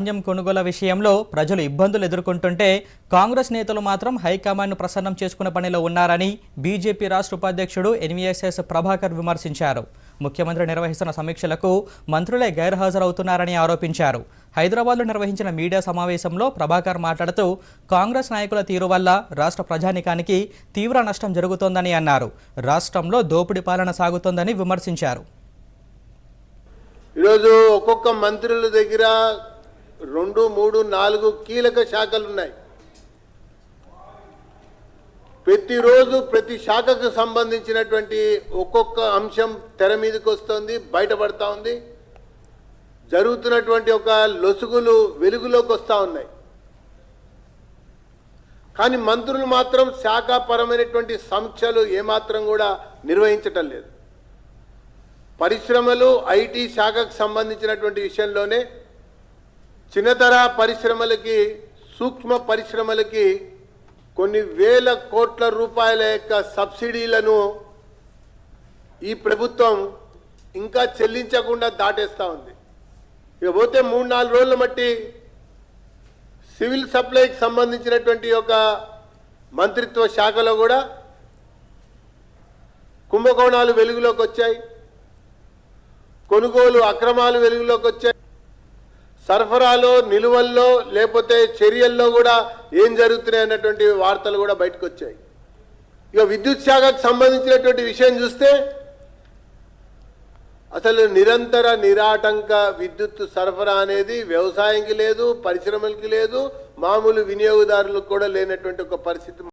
ధాన్యం కొనుగోలు విషయంలో ప్రజలు ఇబ్బందులు ఎదుర్కొంటుంటే కాంగ్రెస్ నేతలు మాత్రం హైకమాండ్ను ప్రసన్నం చేసుకునే పనిలో ఉన్నారని బీజేపీ రాష్ట్ర ఉపాధ్యక్షుడు ఎన్వీఎస్ఎస్ ప్రభాకర్ విమర్శించారు. ముఖ్యమంత్రి నిర్వహిస్తున్న సమీక్షలకు మంత్రులే గైర్హాజరవుతున్నారని ఆరోపించారు. హైదరాబాద్లో నిర్వహించిన మీడియా సమావేశంలో ప్రభాకర్ మాట్లాడుతూ కాంగ్రెస్ నాయకుల తీరు వల్ల రాష్ట్ర ప్రజానికానికి తీవ్ర నష్టం జరుగుతోందని అన్నారు. రాష్ట్రంలో దోపిడీ పాలన సాగుతోందని విమర్శించారు. ఈరోజు ఒక్కొక్క మంత్రుల దగ్గర రెండు మూడు నాలుగు కీలక శాఖలు ఉన్నాయి ప్రతిరోజు ప్రతి శాఖకు సంబంధించినటువంటి ఒక్కొక్క అంశం తెర మీదకి వస్తుంది బయటపడతా ఉంది. జరుగుతున్నటువంటి ఒక లొసుగులు వెలుగులోకి వస్తూ ఉన్నాయి. కానీ మంత్రులు మాత్రం శాఖాపరమైనటువంటి సమీక్షలు ఏమాత్రం కూడా నిర్వహించటం లేదు. పరిశ్రమలు ఐటీ శాఖకు సంబంధించినటువంటి విషయంలోనే చిన్నతర పరిశ్రమలకి సూక్ష్మ పరిశ్రమలకి కొన్ని వేల కోట్ల రూపాయల యొక్క సబ్సిడీలను ఈ ప్రభుత్వం ఇంకా చెల్లించకుండా దాటేస్తూ ఉంది. ఇక పోతే మూడు నాలుగు రోజుల మట్టి సివిల్ సప్లైకి సంబంధించినటువంటి ఒక మంత్రిత్వ శాఖలో కూడా కుంభకోణాలు వెలుగులోకి వచ్చాయి. కొనుగోలు అక్రమాలు వెలుగులోకి వచ్చాయి. సరఫరాలో నిలువల్లో లేకపోతే చర్యల్లో కూడా ఏం జరుగుతున్నాయి అన్నటువంటి వార్తలు కూడా బయటకు వచ్చాయి ఇక విద్యుత్ శాఖకు సంబంధించినటువంటి విషయం చూస్తే అసలు నిరంతర నిరాటంక విద్యుత్ సరఫరా అనేది వ్యవసాయంకి లేదు పరిశ్రమలకి లేదు మామూలు వినియోగదారులకు కూడా లేనటువంటి ఒక పరిస్థితి